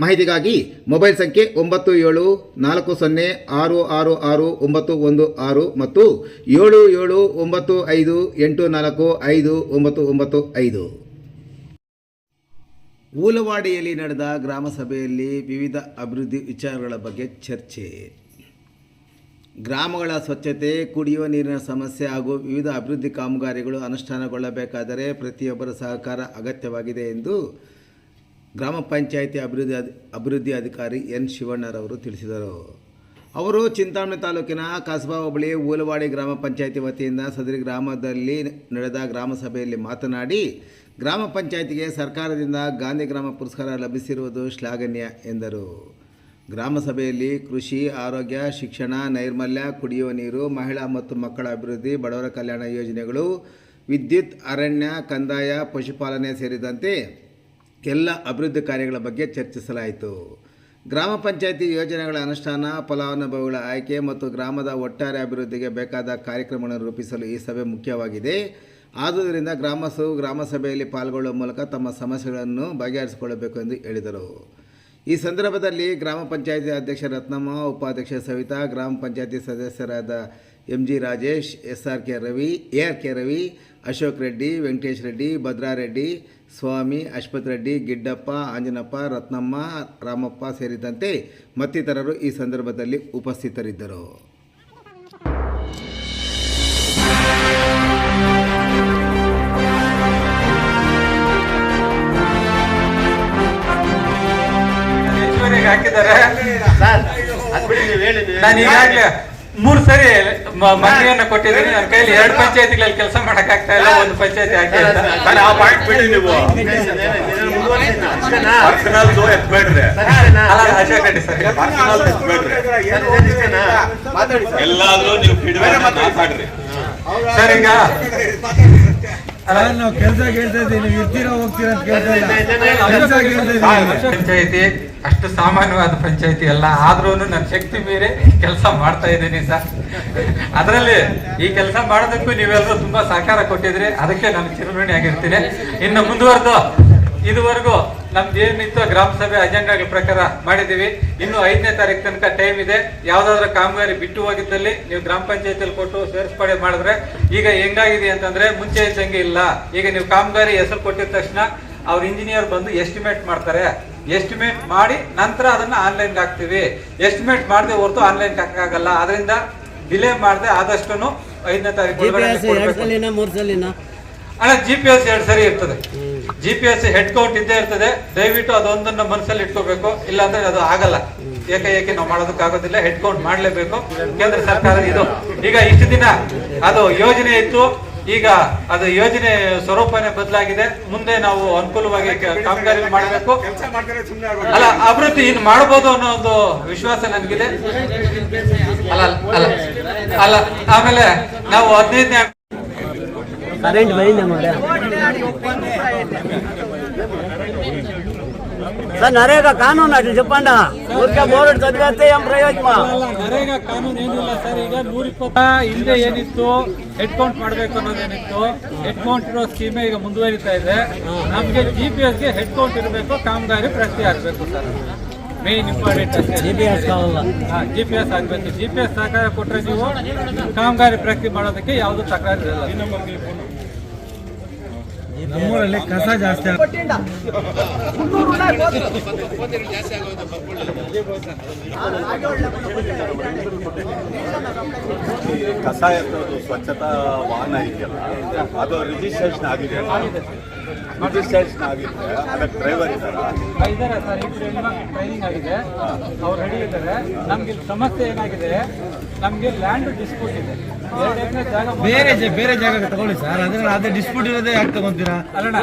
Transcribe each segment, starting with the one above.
ಮಾಹಿತಿಗಾಗಿ ಮೊಬೈಲ್ ಸಂಖ್ಯೆ ಒಂಬತ್ತು ಏಳು ನಾಲ್ಕು ಸೊನ್ನೆ ಆರು ಆರು ಆರು ಒಂಬತ್ತು ಒಂದು ಆರು ಮತ್ತು ಏಳು ಏಳು ಒಂಬತ್ತು ಐದು ಎಂಟು ನಾಲ್ಕು ಐದು ಒಂಬತ್ತು ಒಂಬತ್ತು ಐದು. ಊಲವಾಡಿಯಲ್ಲಿ ನಡೆದ ಗ್ರಾಮ ಸಭೆಯಲ್ಲಿ ವಿವಿಧ ಅಭಿವೃದ್ಧಿ ವಿಚಾರಗಳ ಬಗ್ಗೆ ಚರ್ಚೆ. ಗ್ರಾಮಗಳ ಸ್ವಚ್ಛತೆ, ಕುಡಿಯುವ ನೀರಿನ ಸಮಸ್ಯೆ ಹಾಗೂ ವಿವಿಧ ಅಭಿವೃದ್ಧಿ ಕಾಮಗಾರಿಗಳು ಅನುಷ್ಠಾನಗೊಳ್ಳಬೇಕಾದರೆ ಪ್ರತಿಯೊಬ್ಬರ ಸಹಕಾರ ಅಗತ್ಯವಾಗಿದೆ ಎಂದು ಗ್ರಾಮ ಪಂಚಾಯಿತಿ ಅಭಿವೃದ್ಧಿ ಅಭಿವೃದ್ಧಿ ಅಧಿಕಾರಿ ಎನ್ ಶಿವಣ್ಣರವರು ತಿಳಿಸಿದರು. ಅವರು ಚಿಂತಾಮಣಿ ತಾಲೂಕಿನ ಕಸಬಾ ಹೋಬಳಿ ಊಲವಾಡಿ ಗ್ರಾಮ ಪಂಚಾಯಿತಿ ವತಿಯಿಂದ ಸದರಿ ಗ್ರಾಮದಲ್ಲಿ ನಡೆದ ಗ್ರಾಮ ಸಭೆಯಲ್ಲಿ ಮಾತನಾಡಿ, ಗ್ರಾಮ ಪಂಚಾಯಿತಿಗೆ ಸರ್ಕಾರದಿಂದ ಗಾಂಧಿ ಗ್ರಾಮ ಪುರಸ್ಕಾರ ಲಭಿಸಿರುವುದು ಶ್ಲಾಘನೀಯ ಎಂದರು. ಗ್ರಾಮ ಸಭೆಯಲ್ಲಿ ಕೃಷಿ, ಆರೋಗ್ಯ, ಶಿಕ್ಷಣ, ನೈರ್ಮಲ್ಯ, ಕುಡಿಯುವ ನೀರು, ಮಹಿಳಾ ಮತ್ತು ಮಕ್ಕಳ ಅಭಿವೃದ್ಧಿ, ಬಡವರ ಕಲ್ಯಾಣ ಯೋಜನೆಗಳು, ವಿದ್ಯುತ್, ಅರಣ್ಯ, ಕಂದಾಯ, ಪಶುಪಾಲನೆ ಸೇರಿದಂತೆ ಎಲ್ಲ ಅಭಿವೃದ್ಧಿ ಕಾರ್ಯಗಳ ಬಗ್ಗೆ ಚರ್ಚಿಸಲಾಯಿತು. ಗ್ರಾಮ ಪಂಚಾಯಿತಿ ಯೋಜನೆಗಳ ಅನುಷ್ಠಾನ, ಫಲಾನುಭವಿಗಳ ಆಯ್ಕೆ ಮತ್ತು ಗ್ರಾಮದ ಒಟ್ಟಾರೆ ಅಭಿವೃದ್ಧಿಗೆ ಬೇಕಾದ ಕಾರ್ಯಕ್ರಮಗಳನ್ನು ರೂಪಿಸಲು ಈ ಸಭೆ ಮುಖ್ಯವಾಗಿದೆ. ಆದುದರಿಂದ ಗ್ರಾಮಸ್ಥರು ಗ್ರಾಮಸಭೆಯಲ್ಲಿ ಪಾಲ್ಗೊಳ್ಳುವ ಮೂಲಕ ತಮ್ಮ ಸಮಸ್ಯೆಗಳನ್ನು ಬಗೆಹರಿಸಿಕೊಳ್ಳಬೇಕು ಎಂದು ಹೇಳಿದರು. ಈ ಸಂದರ್ಭದಲ್ಲಿ ಗ್ರಾಮ ಪಂಚಾಯತಿ ಅಧ್ಯಕ್ಷ ರತ್ನಮ್ಮ, ಉಪಾಧ್ಯಕ್ಷ ಸವಿತಾ, ಗ್ರಾಮ ಪಂಚಾಯತಿ ಸದಸ್ಯರಾದ M G Rajesh S R K Ravi A R K Ravi Ashok Reddy Venkatesh Reddy Bhadrareddy Swamy Ashwath Reddy Giddappa Anjanappa Ratnamma Ramappa ಸೇರಿದಂತೆ ಮತ್ತಿತರರು ಈ ಸಂದರ್ಭದಲ್ಲಿ ಉಪಸ್ಥಿತರಿದ್ದರು. ಹಾಕಿದ್ದಾರೆ ಸರ್ ಅದ್ ಬಿಡಿ ನೀವು ಹೇಳಿ ನಾನು ಈಗಾಗಲೇ ಮೂರ್ ಸರಿ ಮನೆಯನ್ನ ಕೊಟ್ಟಿದ್ದೀನಿ ನನ್ನ ಕೈಲಿ ಎರಡು ಪಂಚಾಯತಿಗಳಲ್ಲಿ ಕೆಲಸ ಮಾಡಕ್ ಆಗ್ತಾ ಇಲ್ಲ ಒಂದು ಪಂಚಾಯತಿ ಹಾಕಿ ಅಂತ. ಸರ್ ಆ ಪಾಯಿಂಟ್ ಬಿಡಿ ನೀವು ಎಲ್ಲಾದ್ರೂ ನೀವು ಸರ್ ಈಗ ನಾವು ಕೆಲಸ ಇದ್ದೀವಿ ಇರ್ತೀರಾ ಹೋಗ್ತೀರಾ ಅಂತ ಪಂಚಾಯತಿ, ಅಷ್ಟು ಸಾಮಾನ್ಯವಾದ ಪಂಚಾಯತಿ ಅಲ್ಲ ಆದ್ರೂ ನನ್ನ ಶಕ್ತಿ ಮೀರಿ ಕೆಲಸ ಮಾಡ್ತಾ ಇದ್ದೀನಿ ಸರ್. ಅದರಲ್ಲಿ ಈ ಕೆಲಸ ಮಾಡೋದಕ್ಕೂ ನೀವೆಲ್ಲರೂ ತುಂಬಾ ಸಹಕಾರ ಕೊಟ್ಟಿದ್ರಿ, ಅದಕ್ಕೆ ನಾನು ಚಿರಋಣಿ ಆಗಿರ್ತೀನಿ ಇನ್ನು ಮುಂದುವರೆದು, ಇದುವರೆಗೂ ನಮ್ದು ಏನಿತ್ತು ಗ್ರಾಮ ಸಭೆ ಅಜೆಂಡಾ ಪ್ರಕಾರ ಮಾಡಿದೀವಿ ಇನ್ನು ಐದನೇ ತಾರೀಕು ತನಕ ಟೈಮ್ ಇದೆ. ಯಾವ್ದಾದ್ರು ಕಾಮಗಾರಿ ಬಿಟ್ಟು ಹೋಗಿದ್ದಲ್ಲಿ ನೀವು ಗ್ರಾಮ ಪಂಚಾಯತಿಯಲ್ಲಿ ಕೊಟ್ಟು ಸೇರ್ಪಡೆ ಮಾಡಿದ್ರೆ ಈಗ ಹೆಂಗಾಗಿದೆ ಅಂತಂದ್ರೆ ಮುಂಚೆ ಇದ್ದಂಗೆ ಇಲ್ಲ. ಈಗ ನೀವು ಕಾಮಗಾರಿ ಹೆಸರು ಕೊಟ್ಟಿದ ತಕ್ಷಣ ಅವ್ರ ಇಂಜಿನಿಯರ್ ಬಂದು ಎಸ್ಟಿಮೇಟ್ ಮಾಡ್ತಾರೆ. ಎಸ್ಟಿಮೇಟ್ ಮಾಡಿ ನಂತರ ಅದನ್ನ ಆನ್ಲೈನ್ಗೆ ಹಾಕ್ತಿವಿ. ಎಸ್ಟಿಮೇಟ್ ಮಾಡದೆ ಹೊರತು ಆನ್ಲೈನ್ ಹಾಕಕ್ಕಾಗಲ್ಲ. ಅದರಿಂದ ಡಿಲೇ ಮಾಡದೆ ಆದಷ್ಟು ಐದನೇ ತಾರೀಕು ಅಣ್ಣ ಜಿ ಪಿ ಎಸ್ ಎರಡು ಸರಿ ಇರ್ತದೆ. G P S head count ಇದ್ದೇ ಇರ್ತದೆ. ದಯವಿಟ್ಟು ಅದೊಂದನ್ನ ಮನಸ್ಸಲ್ಲಿ ಇಟ್ಕೋಬೇಕು. ಇಲ್ಲಾಂದ್ರೆ ಅದು ಆಗಲ್ಲ. ಏಕೆ ಏಕೆ ನಾವು ಮಾಡೋದಕ್ಕಾಗೋದಿಲ್ಲ. ಹೆಡ್ ಕೌಂಟ್ ಮಾಡ್ಲೇಬೇಕು. ಕೇಂದ್ರ ಸರ್ಕಾರ ಇದು. ಈಗ ಇಷ್ಟು ದಿನ ಅದು ಯೋಜನೆ ಇತ್ತು. ಈಗ ಅದು ಯೋಜನೆ ಸ್ವರೂಪನೇ ಬದಲಾಗಿದೆ. ಮುಂದೆ ನಾವು ಅನುಕೂಲವಾಗಿ ಕಾಮಗಾರಿ ಮಾಡಬೇಕು. ಅಲ್ಲ, ಅಭಿವೃದ್ಧಿ ಇನ್ ಮಾಡಬಹುದು ಅನ್ನೋ ಒಂದು ವಿಶ್ವಾಸ ನನಗಿದೆ. ಅಲ್ಲ ಅಲ್ಲ ಅಲ್ಲ. ಆಮೇಲೆ ನಾವು ಹದಿನೈದನೇ ಕರೆಂಟ್ ಬಂದಿದೆ ಮಾಡ ಸರ್, ನರೇಗಾ ಕಾನೂನು ಅಷ್ಟು ಚಪ್ಪಂಡ ಊರಿಗೆ ಬೋರ್ಡ್ ಸದ್ಗತ್ತೆ ಪ್ರಯೋಜನ? ನರೇಗಾ ಕಾನೂನು ಏನಿಲ್ಲ ಸರ್, ಈಗ ನೂರ ಇಪ್ಪತ್ತ ಹಿಂದೆ ಏನಿತ್ತು ಹೆಡ್ಕೌಂಟ್ ಮಾಡಬೇಕು ಅನ್ನೋದೇನಿತ್ತು ಹೆಡ್ಕೌಂಟ್ ಇರೋ ಸ್ಕೀಮೇ ಈಗ ಮುಂದುವರಿತಾ ಇದೆ. ನಮಗೆ ಜಿ ಪಿ ಎಸ್ಗೆ ಹೆಡ್ಕೌಂಟ್ ಇರಬೇಕು, ಕಾಮಗಾರಿ ಪ್ರಗತಿ ಆಗಬೇಕು sir. Main important P GPS ಕಾವಲ್ಲ. ಜಿ ಪಿ ಎಸ್ ಆಗಬೇಕು. ಜಿ ಪಿ ಎಸ್ ಸಹಕಾರ ಕೊಟ್ಟರೆ ನೀವು ಕಾಮಗಾರಿ ಪ್ರಗತಿ ಮಾಡೋದಕ್ಕೆ ಯಾವುದು ತಕರಾರು ಇರಲ್ಲ. ನಮ್ಮೂರಲ್ಲಿ ಕಸ ಜಾಸ್ತಿ ಕಸ ಎತ್ತೋದು ಸ್ವಚ್ಛತಾ ವಾಹನ ಇದೆಯಲ್ಲ ಅದು ರಿಜಿಸ್ಟ್ರೇಷನ್ ಆಗಿದೆ ರಿಜಿಸ್ಟ್ರೇಷನ್ ಆಗಿದೆ ಅದಕ್ಕೆ ಡ್ರೈವರ್ ಇದ್ದಾರಾ. ಸರ್ ಹೆಣ್ಮಕ್ಳು ಟ್ರೈನಿಂಗ್ ಆಗಿದೆ. ಅವ್ರು ರೆಡಿ ಇದ್ದಾರೆ. ನಮ್ಗೆ ಸಮಸ್ಯೆ ಏನಾಗಿದೆ? ನಮಗೆ ಲ್ಯಾಂಡ್ ಡಿಸ್ಪ್ಯೂಟ್ ಇದೆ. ಬೇರೆ ಬೇರೆ ಜಾಗಕ್ಕೆ ತಗೊಳ್ಳಿ ಸರ್. ಅದನ್ನ ಅದೇ ಡಿಸ್ಪ್ಯೂಟ್ ಇರೋದೇ ಯಾಕೆ ತಗೊಂತೀರಾ? ಅಲ್ಲಣ್ಣ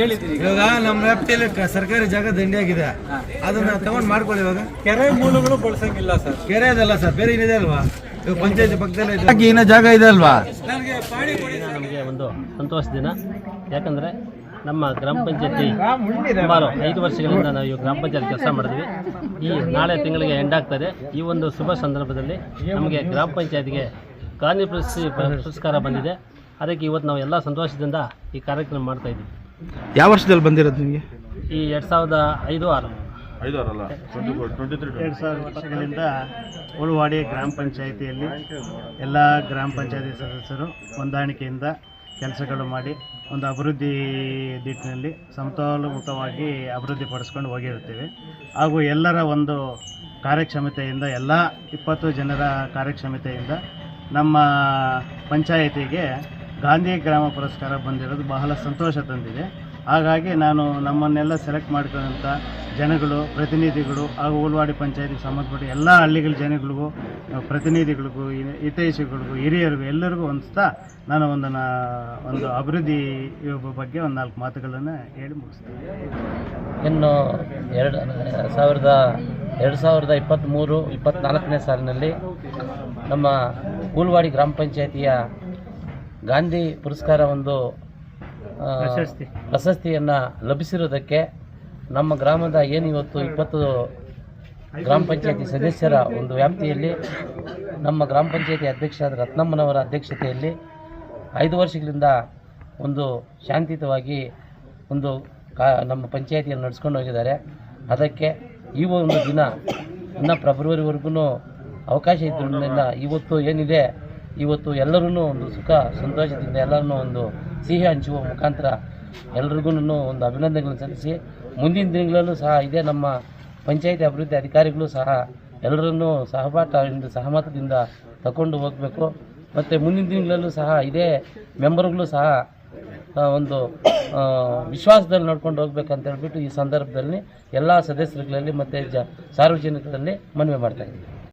ಹೇಳಿದ್ದೀನಿ. ಇವಾಗ ನಮ್ಮ ವ್ಯಾಪ್ತಿಯಲ್ಲಿ ಸರ್ಕಾರಿ ಜಾಗ ದಂಡಿ ಆಗಿದೆ ಅದನ್ನ ತಗೊಂಡ್ ಮಾಡ್ಕೊಳ್ಳಿ ಇವಾಗ. ಕೆರೆ ಮೂಲಗಳು ಬಳಸಂಗಿಲ್ಲ ಸರ್. ಕೆರೆ ಅದಲ್ಲ ಸರ್. ಬೇರೆ ಏನಿದೆ ಅಲ್ವಾ? ಇವಾಗ ಪಂಚಾಯತ್ ಪಕ್ಕದಲ್ಲೇ ಇದೆ. ಏನೋ ಜಾಗ ಇದೆ ಅಲ್ವಾ? ನನಗೆ ಪಾಣಿ ಕೊಡಿ ನಮಗೆ ಒಂದು ಸಂತೋಷ ದಿನ. ಯಾಕಂದರೆ ನಮ್ಮ ಗ್ರಾಮ ಪಂಚಾಯತಿ ಸುಮಾರು ಐದು ವರ್ಷಗಳಿಂದ ನಾವು ಈ ಗ್ರಾಮ ಪಂಚಾಯತ್ ಕೆಲಸ ಮಾಡಿದ್ವಿ. ಈ ನಾಳೆ ತಿಂಗಳಿಗೆ ಎಂಡ್ ಆಗ್ತದೆ. ಈ ಒಂದು ಶುಭ ಸಂದರ್ಭದಲ್ಲಿ ನಮಗೆ ಗ್ರಾಮ ಪಂಚಾಯತಿಗೆ ಗಾಂಧಿ ಪ್ರಶಸ್ತಿ ಪುರಸ್ಕಾರ ಬಂದಿದೆ. ಅದಕ್ಕೆ ಇವತ್ತು ನಾವು ಎಲ್ಲ ಸಂತೋಷದಿಂದ ಈ ಕಾರ್ಯಕ್ರಮ ಮಾಡ್ತಾ ಇದ್ದೀವಿ. ಯಾವ ವರ್ಷದಲ್ಲಿ ಬಂದಿರೋದು ನಿಮಗೆ? ಈ ಎರಡು ಸಾವಿರದ ಐದು ಆರು. ಎರಡು ಸಾವಿರ ವರ್ಷಗಳಿಂದ ಉಳುವಾಡಿ ಗ್ರಾಮ ಪಂಚಾಯಿತಿಯಲ್ಲಿ ಎಲ್ಲ ಗ್ರಾಮ ಪಂಚಾಯತಿ ಸದಸ್ಯರು ಹೊಂದಾಣಿಕೆಯಿಂದ ಕೆಲಸಗಳು ಮಾಡಿ ಒಂದು ಅಭಿವೃದ್ಧಿ ದಿಟ್ಟಿನಲ್ಲಿ ಸಮತೋಲಮುಖವಾಗಿ ಅಭಿವೃದ್ಧಿ ಪಡಿಸ್ಕೊಂಡು ಹೋಗಿರುತ್ತೇವೆ. ಹಾಗೂ ಎಲ್ಲರ ಒಂದು ಕಾರ್ಯಕ್ಷಮತೆಯಿಂದ, ಎಲ್ಲ ಇಪ್ಪತ್ತು ಜನರ ಕಾರ್ಯಕ್ಷಮತೆಯಿಂದ ನಮ್ಮ ಪಂಚಾಯಿತಿಗೆ ಗಾಂಧಿ ಗ್ರಾಮ ಪುರಸ್ಕಾರ ಬಂದಿರೋದು ಬಹಳ ಸಂತೋಷ ತಂದಿದೆ. ಹಾಗಾಗಿ ನಾನು ನಮ್ಮನ್ನೆಲ್ಲ ಸೆಲೆಕ್ಟ್ ಮಾಡ್ಕೊಂಡಂಥ ಜನಗಳು, ಪ್ರತಿನಿಧಿಗಳು ಹಾಗೂ ಉಲ್ವಾಡಿ ಪಂಚಾಯತಿಗೆ ಸಂಬಂಧಪಟ್ಟ ಎಲ್ಲ ಹಳ್ಳಿಗಳ ಜನಗಳಿಗೂ, ಪ್ರತಿನಿಧಿಗಳಿಗೂ ಹಿತ- ಹಿತೈಷಿಗಳಿಗೂ, ಹಿರಿಯರಿಗೂ, ಎಲ್ಲರಿಗೂ ಹೊಂದಿಸ್ತಾ ನಾನು ಒಂದು ಒಂದು ಅಭಿವೃದ್ಧಿ ಬಗ್ಗೆ ಒಂದು ನಾಲ್ಕು ಮಾತುಗಳನ್ನು ಹೇಳಿ ಮುಗಿಸ್ತೇನೆ ಇನ್ನು ಎರಡು, ಸಾವಿರದ ಎರಡು ಸಾವಿರದ ಇಪ್ಪತ್ತ್ಮೂರು ಇಪ್ಪತ್ತ್ನಾಲ್ಕನೇ ಸಾಲಿನಲ್ಲಿ ನಮ್ಮ ಕೂಲ್ವಾಡಿ ಗ್ರಾಮ ಪಂಚಾಯತಿಯ ಗಾಂಧಿ ಪುರಸ್ಕಾರ ಒಂದು. ಪ್ರಶಸ್ತಿಯನ್ನು ಲಭಿಸಿರೋದಕ್ಕೆ ನಮ್ಮ ಗ್ರಾಮದ ಏನು ಇವತ್ತು ಇಪ್ಪತ್ತು ಗ್ರಾಮ ಪಂಚಾಯತಿ ಸದಸ್ಯರ ಒಂದು ವ್ಯಾಪ್ತಿಯಲ್ಲಿ ನಮ್ಮ ಗ್ರಾಮ ಪಂಚಾಯತಿ ಅಧ್ಯಕ್ಷರಾದ ರತ್ನಮ್ಮನವರ ಅಧ್ಯಕ್ಷತೆಯಲ್ಲಿ ಐದು ವರ್ಷಗಳಿಂದ ಒಂದು ಶಾಂತಿಯುತವಾಗಿ ಒಂದು ಕಾ ನಮ್ಮ ಪಂಚಾಯತಿಯನ್ನು ನಡೆಸ್ಕೊಂಡು ಹೋಗಿದ್ದಾರೆ. ಅದಕ್ಕೆ ಈ ಒಂದು ದಿನ ಇನ್ನು ಫೆಬ್ರವರಿವರೆಗೂ ಅವಕಾಶ ಇದ್ದರಿಂದ ಇವತ್ತು ಏನಿದೆ ಇವತ್ತು ಎಲ್ಲರೂ ಒಂದು ಸುಖ, ಸಂತೋಷದಿಂದ ಎಲ್ಲರನ್ನೂ ಒಂದು ಸಿಹಿ ಹಂಚುವ ಮುಖಾಂತರ ಎಲ್ರಿಗೂ ಒಂದು ಅಭಿನಂದನೆಗಳನ್ನು ಸಲ್ಲಿಸಿ, ಮುಂದಿನ ದಿನಗಳಲ್ಲೂ ಸಹ ಇದೇ ನಮ್ಮ ಪಂಚಾಯಿತಿ ಅಭಿವೃದ್ಧಿ ಅಧಿಕಾರಿಗಳು ಸಹ ಎಲ್ಲರನ್ನೂ ಸಹಪಾಠದಿಂದ ಸಹಮತದಿಂದ ತಗೊಂಡು ಹೋಗಬೇಕು. ಮತ್ತು ಮುಂದಿನ ದಿನಗಳಲ್ಲೂ ಸಹ ಇದೇ ಮೆಂಬರ್ಗಳು ಸಹ ಒಂದು ವಿಶ್ವಾಸದಲ್ಲಿ ನೋಡ್ಕೊಂಡು ಹೋಗ್ಬೇಕಂತ ಹೇಳ್ಬಿಟ್ಟು ಈ ಸಂದರ್ಭದಲ್ಲಿ ಎಲ್ಲ ಸದಸ್ಯರುಗಳಲ್ಲಿ ಮತ್ತು ಜ, ಸಾರ್ವಜನಿಕರಲ್ಲಿ ಮನವಿ ಮಾಡ್ತಾ